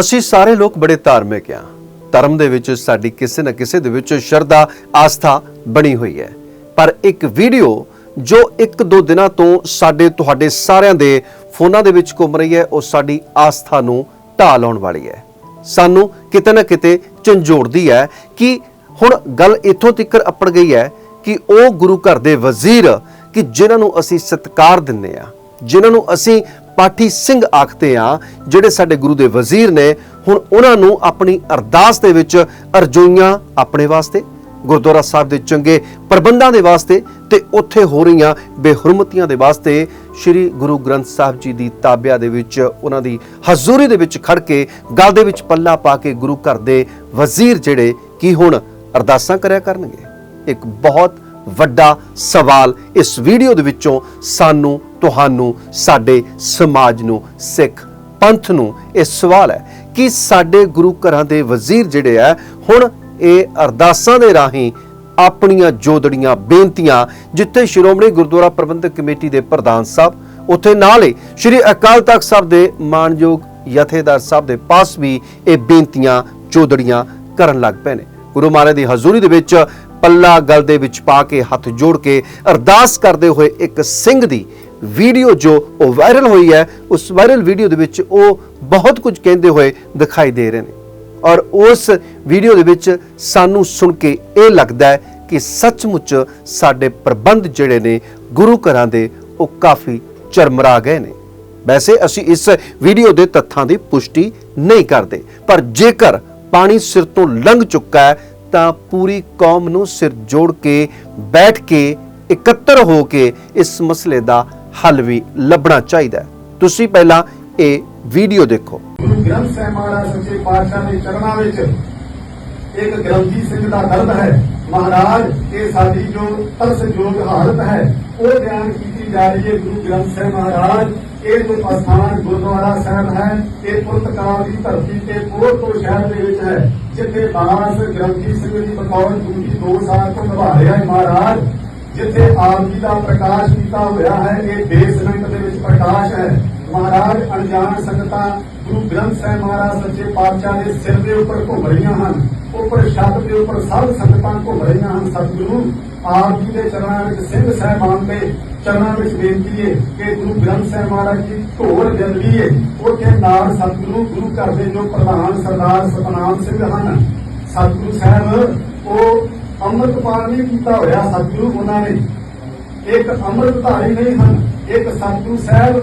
ਅਸੀਂ ਸਾਰੇ ਲੋਕ ਬੜੇ ਧਾਰਮਿਕ ਆ ਧਰਮ ਦੇ ਵਿੱਚ ਸਾਡੀ ਕਿਸੇ ਨਾ ਕਿਸੇ ਦੇ ਵਿੱਚ ਸ਼ਰਧਾ, ਆਸਥਾ ਬਣੀ ਹੋਈ ਹੈ। ਪਰ ਇੱਕ ਵੀਡੀਓ ਜੋ ਇੱਕ ਦੋ ਦਿਨਾਂ ਤੋਂ ਸਾਡੇ, ਤੁਹਾਡੇ ਸਾਰਿਆਂ ਦੇ ਫੋਨਾਂ ਦੇ ਵਿੱਚ ਘੁੰਮ ਰਹੀ ਹੈ, ਉਹ ਸਾਡੀ ਆਸਥਾ ਨੂੰ ਢਾਹ ਲਾਉਣ ਵਾਲੀ ਹੈ। ਸਾਨੂੰ ਕਿਤੇ ਨਾ ਕਿਤੇ ਝੰਜੋੜਦੀ ਹੈ ਕਿ ਹੁਣ ਗੱਲ ਇੱਥੋਂ ਤੱਕ ਅਪੜ ਗਈ ਹੈ ਕਿ ਉਹ ਗੁਰੂ ਘਰ ਦੇ ਵਜ਼ੀਰ ਕਿ ਜਿਨ੍ਹਾਂ ਨੂੰ ਅਸੀਂ ਸਤਿਕਾਰ ਦਿੰਦੇ ਆ ਜਿਨ੍ਹਾਂ ਨੂੰ ਅਸੀਂ ਪਾਠੀ ਸਿੰਘ ਆਖਦੇ ਆ, ਜਿਹੜੇ ਸਾਡੇ ਗੁਰੂ ਦੇ ਵਜ਼ੀਰ ਨੇ, ਹੁਣ ਉਹਨਾਂ ਨੂੰ ਆਪਣੀ ਅਰਦਾਸ ਦੇ ਵਿੱਚ ਅਰਜ਼ੋਈਆਂ ਆਪਣੇ ਵਾਸਤੇ, ਗੁਰਦੁਆਰਾ ਸਾਹਿਬ ਦੇ ਚੰਗੇ ਪ੍ਰਬੰਧਾਂ ਦੇ ਵਾਸਤੇ ਤੇ ਉੱਥੇ ਹੋ ਰਹੀਆਂ ਬੇਹਰਮਤੀਆਂ ਦੇ ਵਾਸਤੇ ਸ੍ਰੀ ਗੁਰੂ ਗ੍ਰੰਥ ਸਾਹਿਬ ਜੀ ਦੀ ਤਾਬਿਆ ਦੇ ਵਿੱਚ, ਉਹਨਾਂ ਦੀ ਹਜ਼ੂਰੀ ਦੇ ਵਿੱਚ ਖੜ ਕੇ ਗਲ ਦੇ ਵਿੱਚ ਪੱਲਾ ਪਾ ਕੇ ਗੁਰੂ ਘਰ ਦੇ ਵਜ਼ੀਰ ਜਿਹੜੇ, ਕੀ ਹੁਣ ਅਰਦਾਸਾਂ ਕਰਿਆ ਕਰਨਗੇ? ਇੱਕ ਬਹੁਤ ਵੱਡਾ ਸਵਾਲ ਇਸ ਵੀਡੀਓ ਦੇ ਵਿੱਚੋਂ ਸਾਨੂੰ, ਤੁਹਾਨੂੰ, ਸਾਡੇ ਸਮਾਜ ਨੂੰ, ਸਿੱਖ ਪੰਥ ਨੂੰ ਇਹ ਸਵਾਲ ਹੈ ਕਿ ਸਾਡੇ ਗੁਰੂ ਘਰਾਂ ਦੇ ਵਜ਼ੀਰ ਜਿਹੜੇ ਆ ਹੁਣ ਇਹ ਅਰਦਾਸਾਂ ਦੇ ਰਾਹੀਂ ਆਪਣੀਆਂ ਜੋਦੜੀਆਂ, ਬੇਨਤੀਆਂ ਜਿੱਥੇ ਸ਼੍ਰੋਮਣੀ ਗੁਰਦੁਆਰਾ ਪ੍ਰਬੰਧਕ ਕਮੇਟੀ ਦੇ ਪ੍ਰਧਾਨ ਸਾਹਿਬ, ਉੱਥੇ ਨਾਲ ਹੀ ਸ੍ਰੀ ਅਕਾਲ ਤਖਤ ਸਾਹਿਬ ਦੇ ਮਾਨਯੋਗ ਜਥੇਦਾਰ ਸਾਹਿਬ ਦੇ ਪਾਸ ਵੀ ਇਹ ਬੇਨਤੀਆਂ, ਜੋਦੜੀਆਂ ਕਰਨ ਲੱਗ ਪਏ ਨੇ। ਗੁਰੂ ਮਹਾਰਾਜ ਦੀ ਹਜ਼ੂਰੀ ਦੇ ਵਿੱਚ ਪੱਲਾ ਗਲ ਦੇ ਵਿੱਚ ਪਾ ਕੇ ਹੱਥ ਜੋੜ ਕੇ ਅਰਦਾਸ ਕਰਦੇ ਹੋਏ ਇੱਕ ਸਿੰਘ ਦੀ ਵੀਡੀਓ ਜੋ ਉਹ ਵਾਇਰਲ ਹੋਈ ਹੈ, ਉਸ ਵਾਇਰਲ ਵੀਡੀਓ ਦੇ ਵਿੱਚ ਉਹ ਬਹੁਤ ਕੁਝ ਕਹਿੰਦੇ ਹੋਏ ਦਿਖਾਈ ਦੇ ਰਹੇ ਨੇ। ਔਰ ਉਸ ਵੀਡੀਓ ਦੇ ਵਿੱਚ ਸਾਨੂੰ ਸੁਣ ਕੇ ਇਹ ਲੱਗਦਾ ਹੈ ਕਿ ਸੱਚਮੁੱਚ ਸਾਡੇ ਪ੍ਰਬੰਧ ਜਿਹੜੇ ਨੇ ਗੁਰੂ ਘਰਾਂ ਦੇ, ਉਹ ਕਾਫੀ ਚਰਮਰਾ ਗਏ ਨੇ। ਵੈਸੇ ਅਸੀਂ ਇਸ ਵੀਡੀਓ ਦੇ ਤੱਥਾਂ ਦੀ ਪੁਸ਼ਟੀ ਨਹੀਂ ਕਰਦੇ, ਪਰ ਜੇਕਰ ਪਾਣੀ ਸਿਰ ਤੋਂ ਲੰਘ ਚੁੱਕਾ ਹੈ ਤਾਂ ਪੂਰੀ ਕੌਮ ਨੂੰ ਸਿਰ ਜੋੜ ਕੇ, ਬੈਠ ਕੇ, ਇਕੱਤਰ ਹੋ ਕੇ ਇਸ ਮਸਲੇ ਦਾ ਹੱਲ ਵੀ ਲੱਭਣਾ ਚਾਹੀਦਾ ਹੈ। ਤੁਸੀਂ ਪਹਿਲਾਂ ਇਹ ਵੀਡੀਓ ਦੇਖੋ। ਗੁਰੂ ਗ੍ਰੰਥ ਸਾਹਿਬ ਮਹਾਰਾਜ ਸੱਚੇ ਪਾਤਸ਼ਾਹ ਦੇ ਚਰਨਾਂ ਵਿੱਚ ਇੱਕ ਗ੍ਰੰਥੀ ਸਿੰਘ ਦਾ ਦਰਦ ਹੈ। ਮਹਾਰਾਜ, ਇਹ ਸਾਡੀ ਜੋ ਤਰਸਯੋਗ ਹਾਲਤ ਹੈ, ਉਹ ਬਿਆਨ ਕੀਤੀ ਜਾ ਰਹੀ ਹੈ ਗੁਰੂ ਗ੍ਰੰਥ ਸਾਹਿਬ ਮਹਾਰਾਜ। ਇਹ ਜੋ ਅਸਥਾਨ ਗੁਰਦੁਆਰਾ ਸਾਹਿਬ ਹੈ, ਇਹ ਪੁਰਤਗਾਲ ਦੀ ਧਰਤੀ ਤੇ ਪੋਰਟੋ ਸ਼ਹਿਰ ਦੇ ਵਿੱਚ ਹੈ। ਜਿੱਥੇ ਦਾਸ ਗ੍ਰੰਥੀ ਸਿੰਘ ਦੀ ਬਤੌਰ ਡਿਊਟੀ 2 ਸਾਲ ਤੋਂ ਨਿਭਾ ਰਿਹਾ ਹੈ ਮਹਾਰਾਜ, ਜਿੱਥੇ ਆਪ ਜੀ ਦਾ ਪ੍ਰਕਾਸ਼ ਕੀਤਾ ਹੋਇਆ ਹੈ, ਇਹ ਬੇਸਮੈਂਟ ਦੇ ਵਿੱਚ ਪ੍ਰਕਾਸ਼ ਹੈ। ਮਹਾਰਾਜ, ਅਣਜਾਣ ਸੰਗਤਾਂ, ਗੁਰੂ ਗ੍ਰੰਥ ਸਾਹਿਬ ਮਹਾਰਾਜ ਸੱਚੇ ਪਾਤਸ਼ਾਹ ਦੇ ਸਿਰ ਦੇ ਉੱਪਰ ਘੁੰਮ ਰਹੀਆਂ ਹਨ। ਉੱਪਰ ਛੱਤ ਦੇ ਉੱਪਰ ਸਭ ਸੰਗਤਾਂ ਘੁੰਮ ਰਹੀਆਂ ਹਨ, ਸਤਿਗੁਰੂ ਆਪ ਜੀ ਦੇ ਚਰਨਾਂ ਵਿੱਚ, ਸਿੰਘ ਸਾਹਿਬਾਨ ਦੇ ਚਰਨਾਂ ਵਿੱਚ ਬੇਨਤੀ ਹੈ ਕਿ ਗੁਰੂ ਗ੍ਰੰਥ ਸਾਹਿਬ ਮਹਾਰਾਜ ਦੀ ਢੋਲ ਜਲਦੀ ਹੈ। ਉੱਥੇ ਨਾਲ ਸਤਿਗੁਰੂ, ਗੁਰੂ ਘਰ ਦੇ ਜੋ ਪ੍ਰਧਾਨ ਸਰਦਾਰ ਸਤਨਾਮ ਸਿੰਘ ਹਨ, ਸਤਿਗੁਰੂ ਸਾਹਿਬ, ਉਹ ਅੰਮ੍ਰਿਤਪਾਨ ਨਹੀਂ ਕੀਤਾ ਹੋਇਆ ਸਤਿਗੁਰੂ ਉਹਨਾਂ ਨੇ। ਇੱਕ ਅੰਮ੍ਰਿਤਧਾਰੀ ਨਹੀਂ ਹਨ, ਇੱਕ ਸਤਿਗੁਰੂ ਸਾਹਿਬ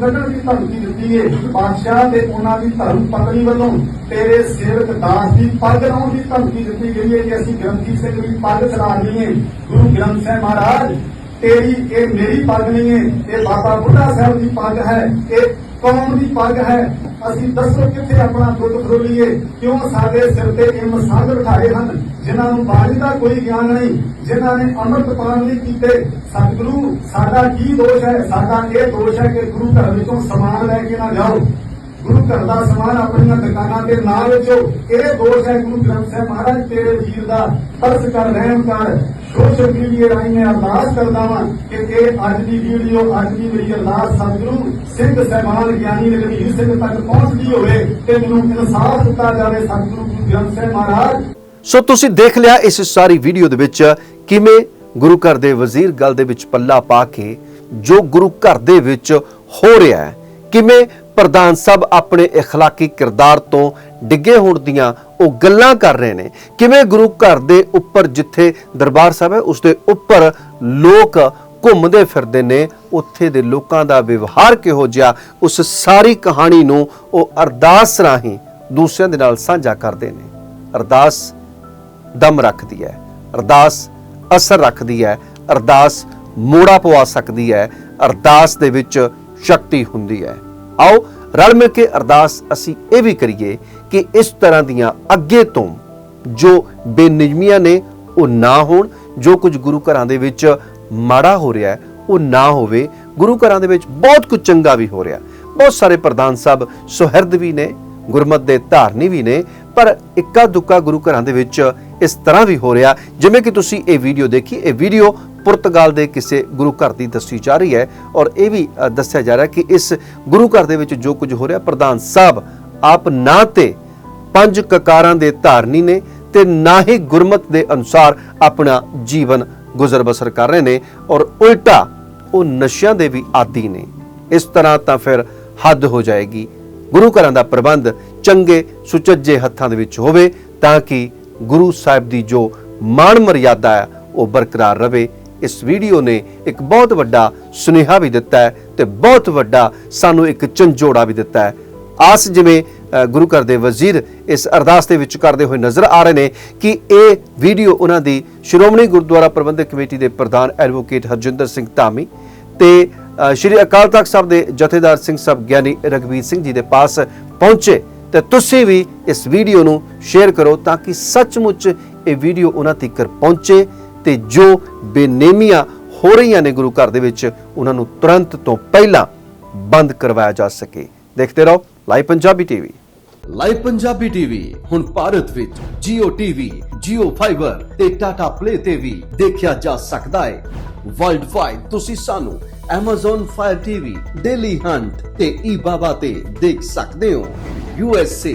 ਕੱਢਣ ਦੀ ਧਮਕੀ ਦਿੱਤੀ ਹੈ ਬਾਦਸ਼ਾਹ ਤੇ ਉਹਨਾਂ ਦੀ ਧਰਮ ਪਤਨੀ ਵੱਲੋਂ ਤੇਰੇ ਸੇਵਕ ਦਾਸ ਦੀ ਪੱਗ ਲਾਉਣ ਦੀ ਧਮਕੀ ਦਿੱਤੀ ਗਈ ਹੈ ਕਿ ਅਸੀਂ ਗ੍ਰੰਥੀ ਸਿੰਘ ਦੀ ਪੱਗ ਚਲਾਣੀ ਹੈ ਗੁਰੂ ਗ੍ਰੰਥ ਸਾਹਿਬ ਮਹਾਰਾਜ, ਤੇਰੀ, ਇਹ ਮੇਰੀ ਪੱਗ ਨਹੀਂ ਹੈ ਇਹ ਬਾਬਾ ਬੁੱਢਾ ਸਾਹਿਬ ਦੀ ਪੱਗ ਹੈ। ਇਹ ਕੌਮ ਦੀ ਪੱਗ ਹੈ। ਅਸੀਂ ਦੱਸੋ ਕਿੱਥੇ ਆਪਣਾ ਦੁੱਧ ਫਰੋਲੀਏ ਕਿਉਂ ਸਾਡੇ ਸਿਰ ਤੇ ਇਹ ਮਸਾਲ ਬਿਠਾਏ ਹਨ? ਜਿਨ੍ਹਾਂ ਨੂੰ ਬਾਣੀ ਦਾ ਕੋਈ ਗਿਆਨ ਨਹੀਂ, ਜਿਨ੍ਹਾਂ ਨੇ ਅੰਮ੍ਰਿਤ ਪਾਨ ਨਹੀਂ ਕੀਤੇ, ਸਤਿਗੁਰੂ, ਸਾਡਾ ਕੀ ਦੋਸ਼ ਹੈ? ਸਾਡਾ ਇਹ ਦੋਸ਼ ਹੈ ਕਿ ਗੁਰੂ ਘਰ ਵਿੱਚੋਂ ਸਮਾਨ ਲੈ ਕੇ ਨਾ ਜਾਓ। ਗੁਰੂ ਘਰ ਦਾ ਸਮਾਨ ਆਪਣੀਆਂ ਦੁਕਾਨਾਂ ਦੇ ਨਾਲ ਵੇਚੋ। ਇਹ ਦੋਸ਼ ਹੈ ਗੁਰੂ ਗ੍ਰੰਥ ਸਾਹਿਬ ਮਹਾਰਾਜ, ਤੇਰੇ ਵੀਰ ਦਾ। ਤਰਸ ਕਰ, ਰਹਿਮ ਕਰ। ਸੋਸ਼ਲ ਮੀਡੀਆ ਰਾਹੀਂ ਮੈਂ ਅਰਦਾਸ ਕਰਦਾ ਵਾਂ ਕਿ ਇਹ ਅੱਜ ਦੀ ਵੀਡੀਓ, ਅੱਜ ਦੀ ਮੇਰੀ ਅਰਦਾਸ ਸਤਿਗੁਰੂ ਸਿੰਘ ਸਹਿਬਾਨ ਗਿਆਨੀ ਰਘਵੀਰ ਸਿੰਘ ਤੱਕ ਪਹੁੰਚਦੀ ਹੋਵੇ ਤੇ ਮੈਨੂੰ ਇਨਸਾਫ ਦਿੱਤਾ ਜਾਵੇ ਸਤਿਗੁਰੂ ਗੁਰੂ ਗ੍ਰੰਥ ਸਾਹਿਬ ਮਹਾਰਾਜ। ਸੋ ਤੁਸੀਂ ਦੇਖ ਲਿਆ ਇਸ ਸਾਰੀ ਵੀਡੀਓ ਦੇ ਵਿੱਚ ਕਿਵੇਂ ਗੁਰੂ ਘਰ ਦੇ ਵਜ਼ੀਰ ਗੱਲ ਦੇ ਵਿੱਚ ਪੱਲਾ ਪਾ ਕੇ ਜੋ ਗੁਰੂ ਘਰ ਦੇ ਵਿੱਚ ਹੋ ਰਿਹਾ ਹੈ, ਕਿਵੇਂ ਪ੍ਰਧਾਨ ਸਾਹਿਬ ਆਪਣੇ اخلاقی ਕਿਰਦਾਰ ਤੋਂ ਡਿੱਗੇ ਹੋਣ ਦੀਆਂ ਉਹ ਗੱਲਾਂ ਕਰ ਰਹੇ ਨੇ ਕਿਵੇਂ ਗੁਰੂ ਘਰ ਦੇ ਉੱਪਰ ਜਿੱਥੇ ਦਰਬਾਰ ਸਾਹਿਬ ਹੈ ਉਸ ਦੇ ਉੱਪਰ ਲੋਕ ਘੁੰਮਦੇ ਫਿਰਦੇ ਨੇ ਉੱਥੇ ਦੇ ਲੋਕਾਂ ਦਾ ਵਿਵਹਾਰ ਕਿਹੋ ਜਿਹਾ ਉਸ ਸਾਰੀ ਕਹਾਣੀ ਨੂੰ ਉਹ ਅਰਦਾਸ ਰਾਹੀਂ ਦੂਸਰਿਆਂ ਦੇ ਨਾਲ ਸਾਂਝਾ ਕਰਦੇ ਨੇ ਅਰਦਾਸ ਦਮ ਰੱਖਦੀ ਹੈ ਅਰਦਾਸ ਅਸਰ ਰੱਖਦੀ ਹੈ ਅਰਦਾਸ ਮੋੜਾ ਪਵਾ ਸਕਦੀ ਹੈ ਅਰਦਾਸ ਦੇ ਵਿੱਚ ਸ਼ਕਤੀ ਹੁੰਦੀ ਹੈ ਆਓ ਰਲ ਮਿਲ ਕੇ ਅਰਦਾਸ ਅਸੀਂ ਇਹ ਵੀ ਕਰੀਏ ਕਿ ਇਸ ਤਰ੍ਹਾਂ ਦੀਆਂ ਅੱਗੇ ਤੋਂ ਜੋ ਬੇਨਿਯਮੀਆਂ ਨੇ, ਉਹ ਨਾ ਹੋਣ, ਜੋ ਕੁਝ ਗੁਰੂ ਘਰਾਂ ਦੇ ਵਿੱਚ ਮਾੜਾ ਹੋ ਰਿਹਾ ਹੈ, ਉਹ ਨਾ ਹੋਵੇ। ਗੁਰੂ ਘਰਾਂ ਦੇ ਵਿੱਚ ਬਹੁਤ ਕੁਝ ਚੰਗਾ ਵੀ ਹੋ ਰਿਹਾ ਬਹੁਤ ਸਾਰੇ ਪ੍ਰਧਾਨ ਸਾਹਿਬ ਸੁਹਿਰਦ ਵੀ ਨੇ, ਗੁਰਮਤ ਦੇ ਧਾਰਨੀ ਵੀ ਨੇ, ਪਰ ਇੱਕਾ ਦੁੱਕਾ ਗੁਰੂ ਘਰਾਂ ਦੇ ਵਿੱਚ ਇਸ ਤਰ੍ਹਾਂ ਵੀ ਹੋ ਰਿਹਾ ਜਿਵੇਂ ਕਿ ਤੁਸੀਂ ਇਹ ਵੀਡੀਓ ਦੇਖੀ, ਇਹ ਵੀਡੀਓ ਪੁਰਤਗਾਲ ਦੇ ਕਿਸੇ ਗੁਰੂ ਘਰ ਦੀ ਦੱਸੀ ਜਾ ਰਹੀ ਹੈ ਔਰ ਇਹ ਵੀ ਦੱਸਿਆ ਜਾ ਰਿਹਾ ਕਿ ਇਸ ਗੁਰੂ ਘਰ ਦੇ ਵਿੱਚ ਜੋ ਕੁਝ ਹੋ ਰਿਹਾ, ਪ੍ਰਧਾਨ ਸਾਹਿਬ, ਆਪ ਨਾ ਤੇ ਪੰਜ ਕਕਾਰਾਂ ਦੇ ਧਾਰਨੀ ਨੇ ਤੇ ਨਾ ਹੀ ਗੁਰਮਤ ਦੇ ਅਨੁਸਾਰ ਆਪਣਾ ਜੀਵਨ ਗੁਜ਼ਰ ਬਸਰ ਕਰ ਰਹੇ ਨੇ ਔਰ ਉਲਟਾ ਉਹ ਨਸ਼ਿਆਂ ਦੇ ਵੀ ਆਦੀ ਨੇ। ਇਸ ਤਰ੍ਹਾਂ ਤਾਂ ਫਿਰ ਹੱਦ ਹੋ ਜਾਏਗੀ। ਗੁਰੂ ਘਰਾਂ ਦਾ ਪ੍ਰਬੰਧ ਚੰਗੇ ਸੁਚੱਜੇ ਹੱਥਾਂ ਦੇ ਵਿੱਚ ਹੋਵੇ ਤਾਂ ਕਿ ਗੁਰੂ ਸਾਹਿਬ ਦੀ ਜੋ ਮਾਣ ਮਰਿਆਦਾ ਹੈ, ਉਹ ਬਰਕਰਾਰ ਰਵੇ। ਇਸ ਵੀਡੀਓ ਨੇ ਇੱਕ ਬਹੁਤ ਵੱਡਾ ਸੁਨੇਹਾ ਵੀ ਦਿੱਤਾ ਹੈ ਤੇ ਬਹੁਤ ਵੱਡਾ ਸਾਨੂੰ ਇੱਕ ਝੰਜੋੜਾ ਵੀ ਦਿੱਤਾ ਹੈ। ਆਸ ਜਿਵੇਂ ਗੁਰੂ ਘਰ ਦੇ ਵਜ਼ੀਰ ਇਸ ਅਰਦਾਸ ਦੇ ਵਿੱਚ ਕਰਦੇ ਹੋਏ ਨਜ਼ਰ ਆ ਰਹੇ ਨੇ ਕਿ ਇਹ ਵੀਡੀਓ ਉਹਨਾਂ ਦੀ ਸ਼੍ਰੋਮਣੀ ਗੁਰਦੁਆਰਾ ਪ੍ਰਬੰਧਕ ਕਮੇਟੀ ਦੇ ਪ੍ਰਧਾਨ ਐਡਵੋਕੇਟ ਹਰਜਿੰਦਰ ਸਿੰਘ ਧਾਮੀ ਤੇ ਸ਼੍ਰੀ ਅਕਾਲ ਤਖਤ ਸਾਹਿਬ ਦੇ ਜਥੇਦਾਰ ਸਿੰਘ ਸਾਹਿਬ ਗਿਆਨੀ ਰਗਵੀਰ ਸਿੰਘ ਜੀ ਦੇ ਪਾਸ ਪਹੁੰਚੇ। ਤੇ ਤੁਸੀਂ ਵੀ ਇਸ ਵੀਡੀਓ ਨੂੰ ਸ਼ੇਅਰ ਕਰੋ ਤਾਂ ਕਿ ਸੱਚਮੁੱਚ ਇਹ ਵੀਡੀਓ ਉਹਨਾਂ ਤੱਕ ਪਹੁੰਚੇ ਤੇ ਜੋ ਬੇਨੇਮੀਆਂ ਹੋ ਰਹੀਆਂ ਨੇ ਗੁਰੂ ਘਰ ਦੇ ਵਿੱਚ ਉਹਨਾਂ ਨੂੰ ਤੁਰੰਤ ਤੋਂ ਪਹਿਲਾਂ ਬੰਦ ਕਰਵਾਇਆ ਜਾ ਸਕੇ। ਦੇਖਦੇ ਰਹੋ live Punjabi TV. Live Punjabi TV ਹੁਣ ਭਾਰਤ ਵਿੱਚ Jio TV, Jio Fiber ਤੇ Tata Play ਤੇ ਵੀ ਦੇਖਿਆ ਜਾ ਸਕਦਾ ਹੈ। ਵਰਲਡ ਵਾਈਡ ਤੁਸੀਂ ਸਾਨੂੰ Amazon Fire TV, Daily Hunt ਤੇ eBaba ਤੇ ਦੇਖ ਸਕਦੇ ਹੋ। USA,